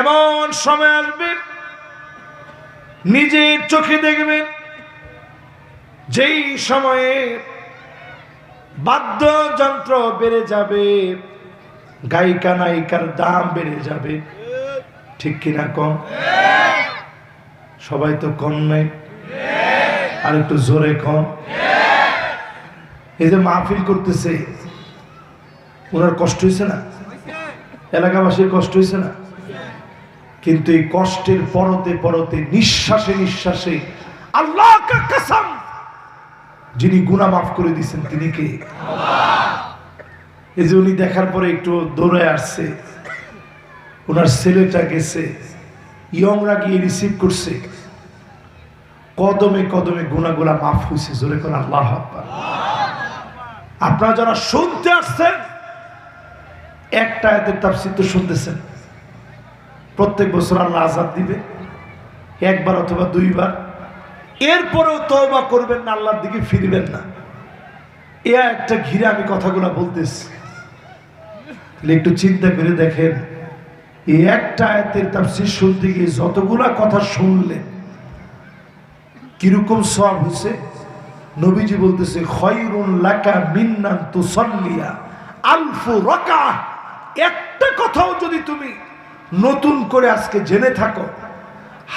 এমন সময় আসবে, নিজের চোখে দেখবেন যেই সময়ে বাদ্যযন্ত্র বেড়ে যাবে, গায়িকা নায়িকার দাম বেড়ে যাবে। ঠিক কিনা কম? সবাই তো কম নাই আর একটু জোরে কম। এই যে মাহফিল করতেছে, ওনার কষ্ট হয়েছে না? এলাকাবাসীর কষ্ট হয়েছে না? কিন্তু এই কষ্টের পরতে পরতে, নিঃশ্বাসে নিঃশ্বাসে আল্লাহ যিনি গুনাহ মাফ করে দিয়েছেন, তিনি কে? এই যে উনি দেখার পরে একটু দৌড়ে আসছে। ওনার ছেলেটা গেছে, ইয়ংরা গিয়ে রিসিভ করছে। কদমে কদমে গুণাগুলা মাফ হয়েছে জোরে করে আল্লাহ। আপনারা যারা শুনতে আসছেন, একটা এদের তাফসির তো শুনতেছেন। প্রত্যেক বছর আল্লাহ আজাদ দিবে। একবার অথবা দুইবার। এরপরেও তওবা করবেন না, আল্লাহর দিকে ফিরবেন না। এ একটা ঘিরে আমি কথাগুলো বলতেছি। একটু চিন্তা করে দেখেন, এই একটা আয়াতের তাফসির শুনতে গিয়ে যতগুলা কথা শুনলেন, কীরকম সব হয়েছে? নবীজি বলতেছে লাকা আলফু রাকা একটা কথাও যদি তুমি নতুন করে আজকে জেনে থাকো,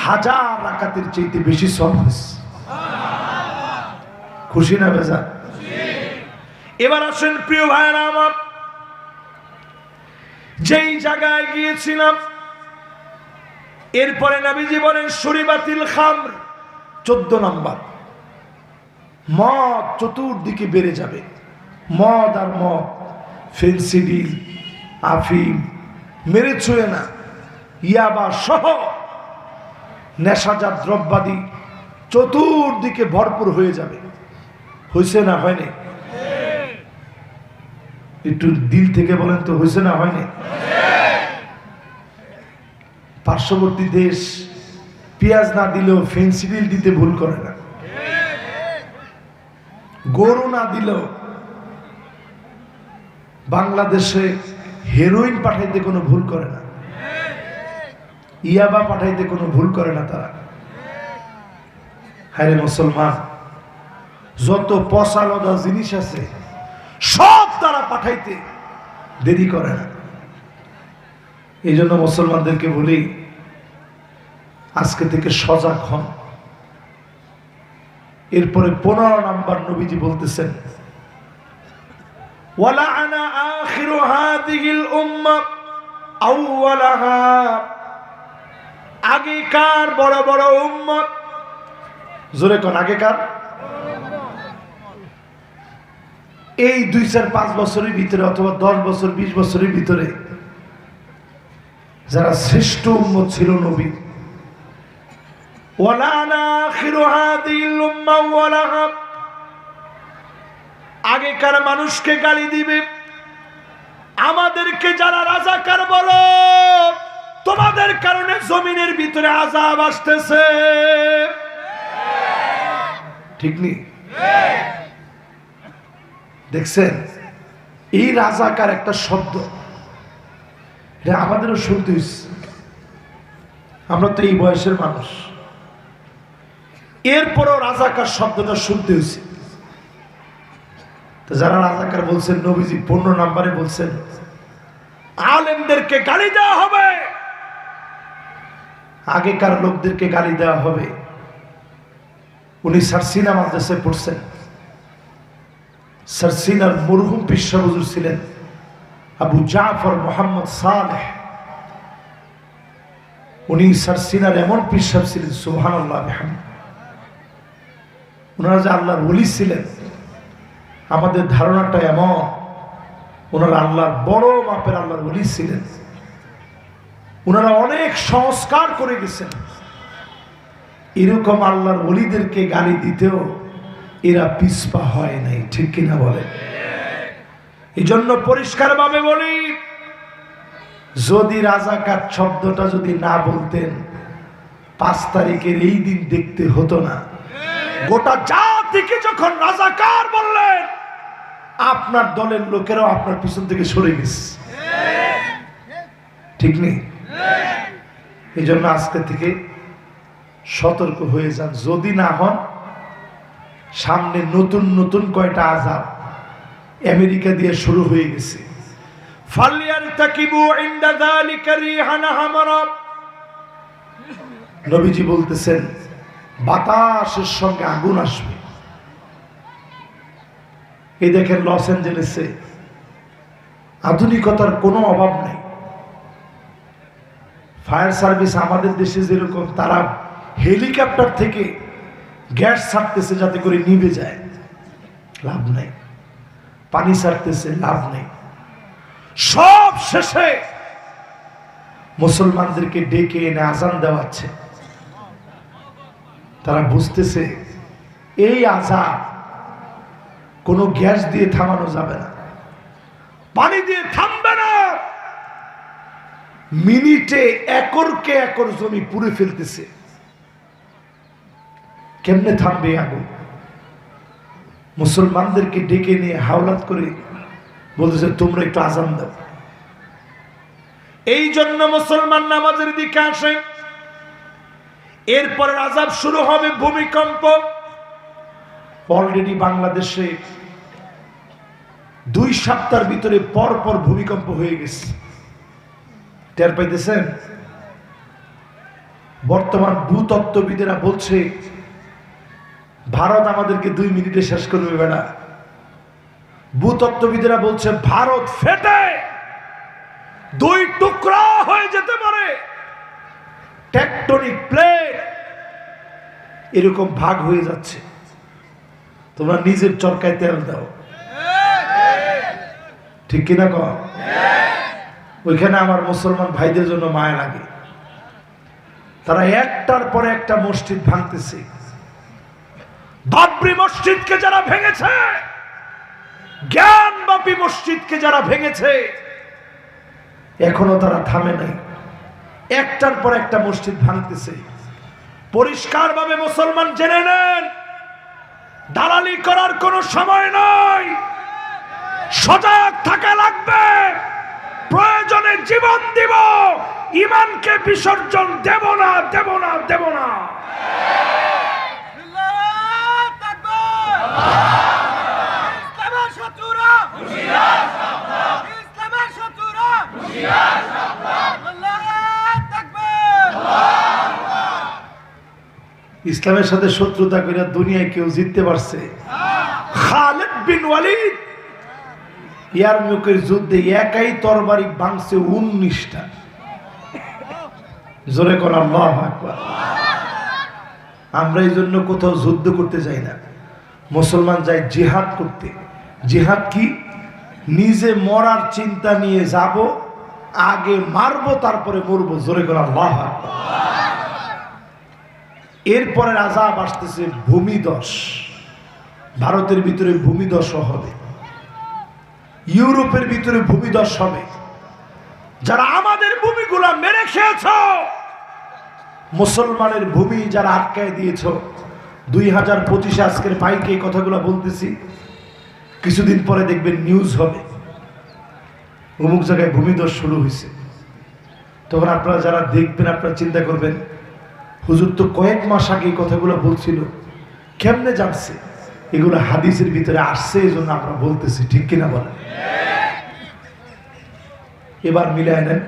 হাজার রাকাতের চাইতে বেশি সব খুশি না বেজা এবার আসেন প্রিয় ভাইয়েরা আমার, যেই জায়গায় গিয়েছিলাম, এরপরে নবীজি বলেন, সুরিবাতিল খামর, চোদ্দ নাম্বার। মদ চতুর্দিকে বেড়ে যাবে। মদ আর মদ ফেন্সিডিল আফিম, মেরে ছুঁয়ে না। ইয়াবা সহ নেশাজাত দ্রব্যাদি চতুর্দিকে ভরপুর হয়ে যাবে। হয়েছে না হয়নি একটু দিল থেকে বলেন তো হয়েছে না হয়নি পার্শ্ববর্তী দেশ পেঁয়াজ না দিলেও ফেন্সিডিল দিতে ভুল করে না। গরু না দিলেও বাংলাদেশে হেরোইন পাঠাইতে কোনো ভুল করে না। ইয়াবা পাঠাইতে কোনো ভুল করে না তারা। হ্যাঁ মুসলমান, যত পচালদা জিনিস আছে, সব তারা পাঠাইতে দেরি করে না। এই জন্য মুসলমানদেরকে বলি, আজকে থেকে সজাগ হন। এরপরে পনেরো নাম্বার নবীজি বলতেছেন ওয়ালা আনা আখিরু হাদিহিল উম্মাহ আউওয়ালাহা আগেকার বড় বড় উম্মত। জোরে কোন আগেকার? এই দুই চার পাঁচ বছরের ভিতরে অথবা দশ বছর, বিশ বছরের ভিতরে যারা শ্রেষ্ঠ উম্মত ছিল নবী। আগেকার মানুষকে গালি দিবে। আমাদেরকে যারা রাজাকার বলো, তোমাদের কারণে জমিনের ভিতরে আজাব আসতেছে। ঠিক নেই দেখছেন? এই রাজাকার একটা শব্দ। এটা আমাদেরও শুনতে হয়েছে আমরা তো এই বয়সের মানুষ। এরপরও রাজাকার শব্দটা শুনতে হয়েছে তো যারা রাজাকার বলছেন, নবীজি পনেরো নাম্বারে বলছেন, আলেমদেরকে গালি দেওয়া হবে। আগেকার লোকদেরকে গালি দেওয়া হবে। উনি সারসিনা মাদ্রাসে পড়ছেন। সারসিনার মরহুম পিসাবুজুর ছিলেন। আবু জাফর মোহাম্মদ সালেহ। উনি সারসিনার এমন পিসাব ছিলেন সুহান আল্লাহ ওনারা যে আল্লাহর ওলি ছিলেন, আমাদের ধারণাটা এমন ওনারা আল্লাহর বড় মাপের আল্লাহর ওলি ছিলেন। ওনারা অনেক সংস্কার করে গেছেন। এরকম আল্লাহর ওলিদেরকে গালি দিতেও এরা পিসপা হয় নাই, ঠিক কিনা বলে? এই জন্য পরিষ্কারভাবে বলি, যদি রাজাকার শব্দটা যদি না বলতেন, পাঁচ তারিখের এই দিন দেখতে হতো না। গোটা জাতিকে যখন রাজাকার বললেন, আপনার দলের লোকেরাও আপনার পিছন থেকে সরে গেছে। ঠিক নেই? এই জন্য আজকে থেকে সতর্ক হয়ে যান। যদি না হন, সামনে নতুন নতুন কয়টা আজাব আমেরিকা দিয়ে শুরু হয়ে গেছে। নবীজি বলতেছেন, বাতাসের সঙ্গে আগুন আসবে। এই দেখেন লস অ্যাঞ্জেলেসে আধুনিকতার কোনো অভাব নেই। ফায়ার সার্ভিস আমাদের দেশে যেরকম, তারা হেলিকপ্টার থেকে গ্যাস ছাড়তেছে যাতে করে নিভে যায়। লাভ নেই। পানি ছাড়তেছে, লাভ নেই। সব শেষে মুসলমানদেরকে ডেকে এনে আজান দেওয়াচ্ছে। তারা বুঝতেছে, এই আজান কোনো গ্যাস দিয়ে থামানো যাবে না। পানি দিয়ে থামবে না। মিনিটে একরকে একর জমি পুড়ে ফেলতেছে। কেমনে থামবে আগুন? মুসলমানদেরকে ডেকে নিয়ে হাওলাত করে বলতেছে, তোমরা একটু আজান দাও। এই জন্য মুসলমান নামাজের দিকে আসে। এরপরে আজাব শুরু হবে ভূমিকম্প। অলরেডি বাংলাদেশে দুই সপ্তাহের ভিতরে পর পর ভূমিকম্প হয়ে গেছে। টের পাইতেছেন? বর্তমান ভূতত্ত্ববিদেরা বলছে, ভারত আমাদেরকে দুই মিনিটে শেষ করবে বেড়া ভূতত্ত্ববিদেরা বলছে, ভারত ফেটে, দুই টুকরা হয়ে যেতে পারে। টেকটনিক প্লেট, এরকম ভাগ হয়ে যাচ্ছে। তোমরা নিজের চরকায় তেল দাও। ঠিক কিনা কর ওইখানে আমার মুসলমান ভাইদের জন্য মায়া লাগে। তারা একটার পরে একটা মসজিদ ভাঙতেছে। বাবরি মসজিদকে যারা ভেঙেছে জ্ঞান জ্ঞানবাপী মসজিদকে যারা ভেঙেছে, এখনও তারা থামে নাই। একটার পর একটা মসজিদ ভাঙতেছে। পরিষ্কারভাবে মুসলমান জেনে নেন, দালালি করার কোনো সময় নাই। সজাগ থাকা লাগবে। প্রয়োজনে জীবন দিব, ইমানকে বিসর্জন দেব না দেব না দেব না। ইসলামের সাথে শত্রুতা করে দুনিয়ায় কেউ জিততে পারছে। খালেদ বিন ওয়ালিদ ইয়ার মুখের যুদ্ধে একাই তরবারি ভাঙছে উনিশটা জোরে কর আল্লাহ আকবার। আমরা এই জন্য কোথাও যুদ্ধ করতে যাই না। মুসলমান যায় জিহাদ করতে। জিহাদ কি? নিজে মরার চিন্তা নিয়ে যাব, আগে মারবো, তারপরে মরবো। জোরে কর আল্লাহ এরপরে আজাব আসতেছে ভূমিদশ। ভারতের ভিতরে ভূমিদশও হবে। ইউরোপের ভিতরে ভূমিদশ হবে যারা আমাদের ভূমিগুলা মেরে খেয়েছ, মুসলমানের ভূমি যারা আটকায় দিয়েছ, দুই হাজার পঁচিশে আজকের বাইকে এই কথাগুলো বলতেছি। কিছুদিন পরে দেখবেন নিউজ হবে। অমুক জায়গায় ভূমিদশ শুরু হয়েছে। তখন আপনারা যারা দেখবেন, আপনারা চিন্তা করবেন, হুজুর তো কয়েক মাস আগে এই কথাগুলো বলছিল। কেমনে জানছে? এগুলো হাদিসের ভিতরে আসছে এই জন্য আমরা বলতেছি, ঠিক কিনা বলেন? এবার মিলায় নেন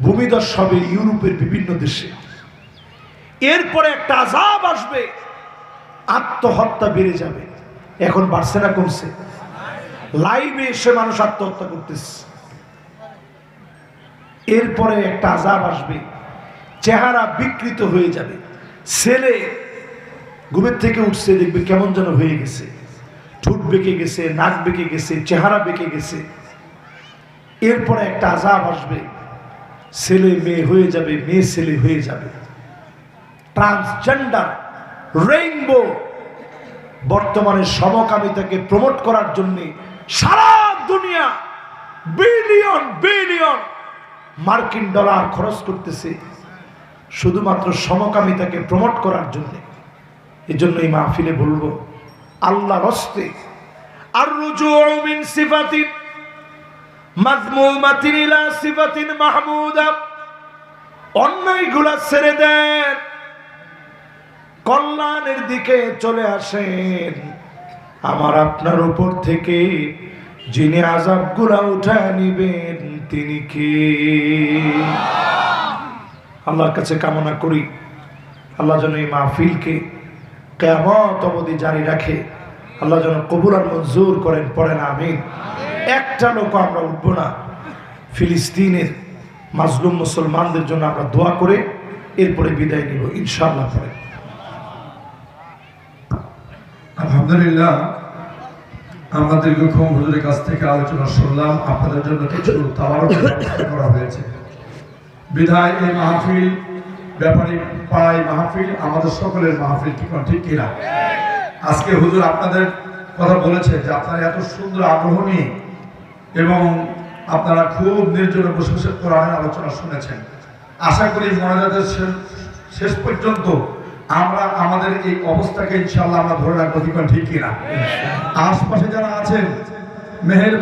ভূমিদশ হবে ইউরোপের বিভিন্ন দেশে এরপরে একটা আজাব আসবে, আত্মহত্যা বেড়ে যাবে। এখন বাড়ছে না, কমছে। লাইভে এসে মানুষ আত্মহত্যা করতেছে। এরপরে একটা আজাব আসবে, চেহারা বিকৃত হয়ে যাবে। ছেলে ঘুমের থেকে উঠছে, দেখবে কেমন যেন হয়ে গেছে। ঠোঁট বেঁকে গেছে, নাক বেঁকে গেছে, চেহারা বেঁকে গেছে। এরপরে একটা আজাব আসবে। ছেলে মেয়ে হয়ে যাবে, মেয়ে ছেলে হয়ে যাবে। ট্রান্সজেন্ডার রেইনবো বর্তমানে সমকামিতাকে প্রমোট করার জন্য সারা দুনিয়া বিলিয়ন বিলিয়ন মার্কিন ডলার খরচ করতেছে। শুধুমাত্র সমকামিতাকে প্রমোট করার জন্য। এই জন্য এই মাহফিলে বলব আল্লাহ রস্তে আর মিন সিফাতিন মাযমুমাতিন ইলা সিফাতিন মাহমুদা, অন্যায়গুলা ছেড়ে দেন, কল্যাণের দিকে চলে আসেন। আমার আপনার উপর থেকে যিনি আজাবগুলা উঠায় নিবেন, তিনি কে? আল্লাহর কাছে কামনা করি, আল্লাহ যেন এই মাহফিলকে কেমত অবধি জারি রাখে। আল্লাহ যেন কবুল আর মঞ্জুর করেন, পড়েন, আমিন। একটা লোক আমরা উঠবো না। ফিলিস্তিনের মাজলুম মুসলমানদের জন্য আমরা দোয়া করে এরপরে বিদায় নিব, ইনশাআল্লাহ পরে। আলহামদুলিল্লাহ, আমরা দীর্ঘক্ষণ হুজুরের কাছ থেকে আলোচনা শুনলাম। আপনাদের জন্য কিছু তাবারক করা হয়েছে। বিধায় এই মাহফিল ব্যাপারে পাই মাহফিল, আমাদের সকলের মাহফিল কি কোন ঠিক কিনা? আজকে হুজুর আপনাদের কথা বলেছে যে আপনারা এত সুন্দর আগ্রহ নিয়ে এবং আপনারা খুব নির্জনে বসে বসে কোরআনের আলোচনা শুনেছেন। আশা করি মনাজাতের শেষ- পর্যন্ত আমরা আমাদের এই অবস্থাকে ইনশাল্লাহ আমরা ধরে রাখব, ঠিক কিনা? আশপাশে যারা আছেন মেহের